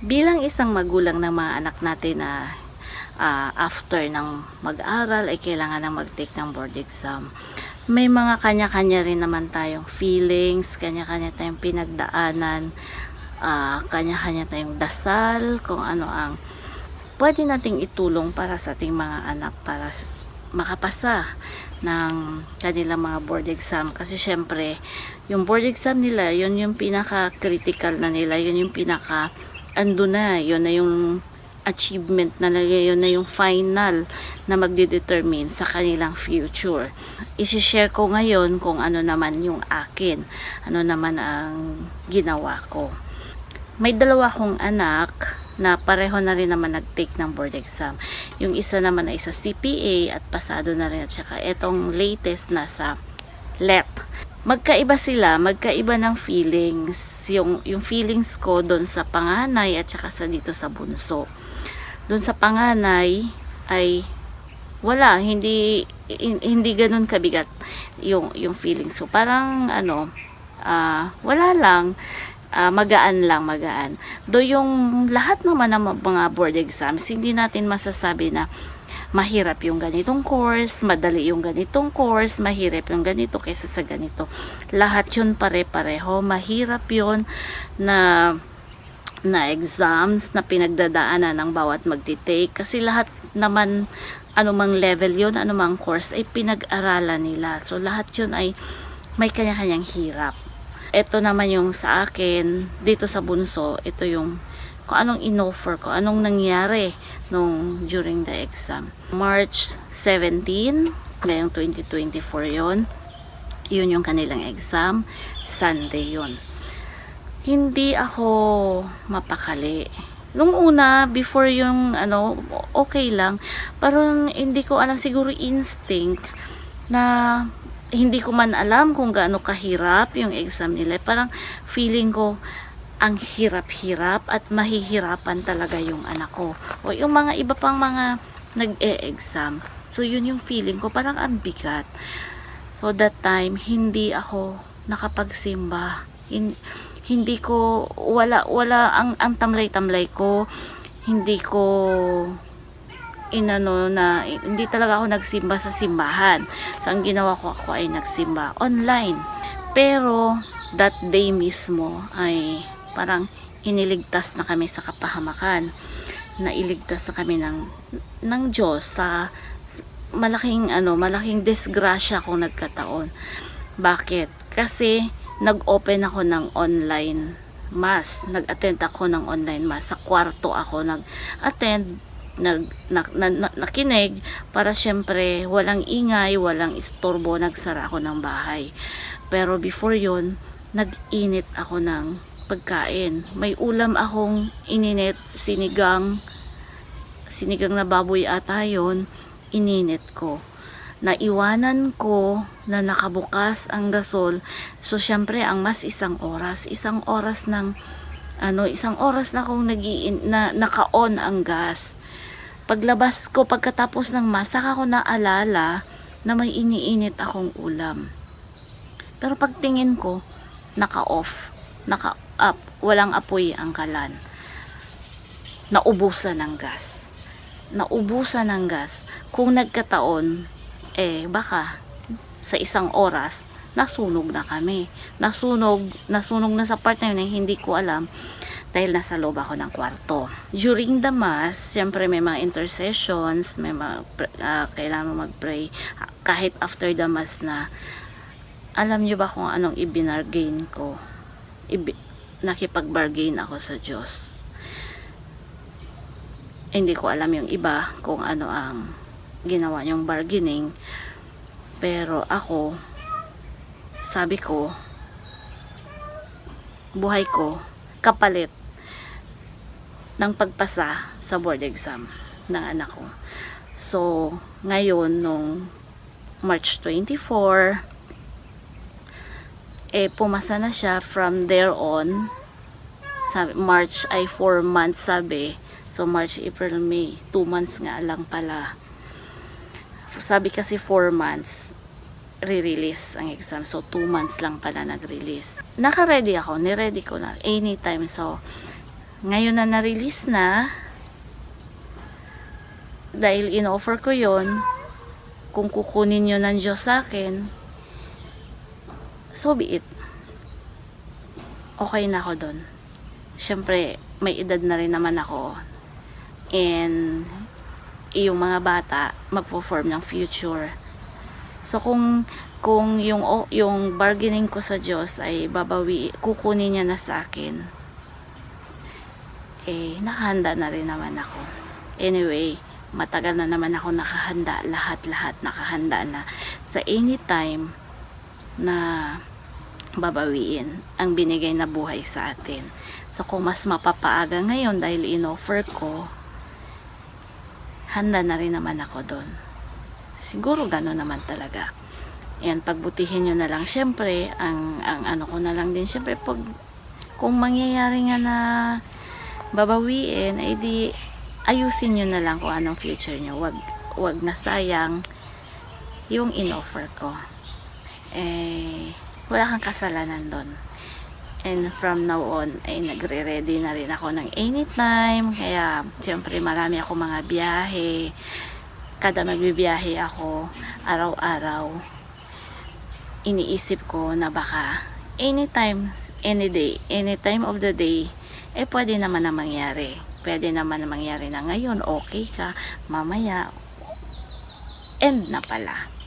bilang isang magulang ng mga anak natin na ah, after ng mag-aral ay kailangan na mag-take ng board exam. May mga kanya-kanya rin naman tayong feelings, kanya-kanya tayong pinagdaanan, ah, kanya-kanya tayong dasal, kung ano ang pwede nating itulong para sa ating mga anak para makapasa ng kanilang mga board exam kasi syempre yung board exam nila yun yung pinaka critical na nila yun yung pinaka ando na yun na yung achievement na nila yun na yung final na magdedetermine sa kanilang future isi-share ko ngayon kung ano naman yung akin ano naman ang ginawa ko may dalawa kong anak na pareho na rin naman nag-take ng board exam. Yung isa naman ay sa CPA at pasado na rin at saka etong latest na sa LEP. Magkaiba sila, magkaiba ng feelings. Yung, yung feelings ko doon sa panganay at saka sa dito sa bunso. Doon sa panganay ay wala, hindi hin- hindi ganun kabigat yung yung feelings ko. Parang ano, ah, wala lang ah, magaan lang, magaan. Do yung lahat naman ng mga board exams, hindi natin masasabi na mahirap yung ganitong course, madali yung ganitong course, mahirap yung ganito kaysa sa ganito. Lahat yun pare-pareho. Mahirap yun na na exams na pinagdadaanan ng bawat magti-take kasi lahat naman anumang level yun, anumang course ay pinag-aralan nila. So lahat yun ay may kanya-kanyang hirap ito naman yung sa akin dito sa bunso ito yung kung anong inoffer ko anong nangyari nung during the exam. March 17 ngayong 2024 yon yun. Yung kanilang exam. Sunday yon hindi ako mapakali. Nung una before yung ano okay lang. Parang hindi ko alam siguro instinct na hindi ko man alam kung gaano kahirap yung exam nila. Parang feeling ko ang hirap-hirap at mahihirapan talaga yung anak ko. O yung mga iba pang mga nag-e-exam. So yun yung feeling ko, parang ang bigat. So that time, hindi ako nakapagsimba. Hin- hindi ko, wala, wala, ang, ang tamlay-tamlay ko, hindi ko inano na hindi talaga ako nagsimba sa simbahan. So ang ginawa ko ako ay nagsimba online. Pero that day mismo ay parang iniligtas na kami sa kapahamakan. Nailigtas na kami ng ng Diyos sa malaking ano, malaking disgrasya kung nagkataon. Bakit? Kasi nag-open ako ng online mass. Nag-attend ako ng online mass. Sa kwarto ako nag-attend nag, na, na, na, nakinig para syempre walang ingay, walang istorbo, nagsara ako ng bahay. Pero before yon nag-init ako ng pagkain. May ulam akong ininit, sinigang, sinigang na baboy ata yon ininit ko. Naiwanan ko na nakabukas ang gasol. So, syempre, ang mas isang oras. Isang oras ng, ano, isang oras na kung nagiin, na, naka-on ang gas paglabas ko pagkatapos ng masaka ko naalala na may iniinit akong ulam. Pero pagtingin ko, naka-off, naka-up, walang apoy ang kalan. Naubusan ng gas. Naubusan ng gas. Kung nagkataon, eh baka sa isang oras, nasunog na kami. Nasunog, nasunog na sa part na yun, eh, hindi ko alam dahil nasa loob ako ng kwarto. During the mass, siyempre may mga intercessions, may mga, uh, kailangan mag-pray kahit after the mass na alam nyo ba kung anong ibinargain ko? Ibi, nakipag-bargain ako sa Diyos. Hindi ko alam yung iba kung ano ang ginawa niyong bargaining. Pero ako, sabi ko, buhay ko, kapalit ng pagpasa sa board exam ng anak ko. So, ngayon, nung March 24, eh, pumasa na siya from there on. Sabi, March ay 4 months sabi. So, March, April, May. 2 months nga lang pala. Sabi kasi 4 months re-release ang exam. So, 2 months lang pala nag-release. Naka-ready ako. Ni-ready ko na anytime. So, ngayon na na-release na, dahil in-offer ko yon kung kukunin nyo ng Diyos sa akin, so be it. Okay na ako doon. Siyempre, may edad na rin naman ako. And, yung mga bata, magpo-form ng future. So, kung, kung yung, yung bargaining ko sa Diyos ay babawi, kukunin niya na sa akin, eh, nakahanda na rin naman ako. Anyway, matagal na naman ako nakahanda, lahat-lahat nakahanda na sa anytime na babawiin ang binigay na buhay sa atin. So, kung mas mapapaaga ngayon dahil in-offer ko, handa na rin naman ako doon. Siguro gano'n naman talaga. Yan, pagbutihin nyo na lang. Siyempre, ang, ang ano ko na lang din, siyempre, pag, kung mangyayari nga na babawiin, ay di, ayusin nyo na lang kung anong future nyo. Wag, wag na sayang yung in-offer ko. Eh, wala kang kasalanan doon. And from now on, ay nagre-ready na rin ako ng anytime. Kaya, siyempre, marami ako mga biyahe. Kada magbibiyahe ako, araw-araw, iniisip ko na baka anytime, any day, any time of the day, eh pwede naman na mangyari. Pwede naman na mangyari na ngayon, okay ka, mamaya, end na pala.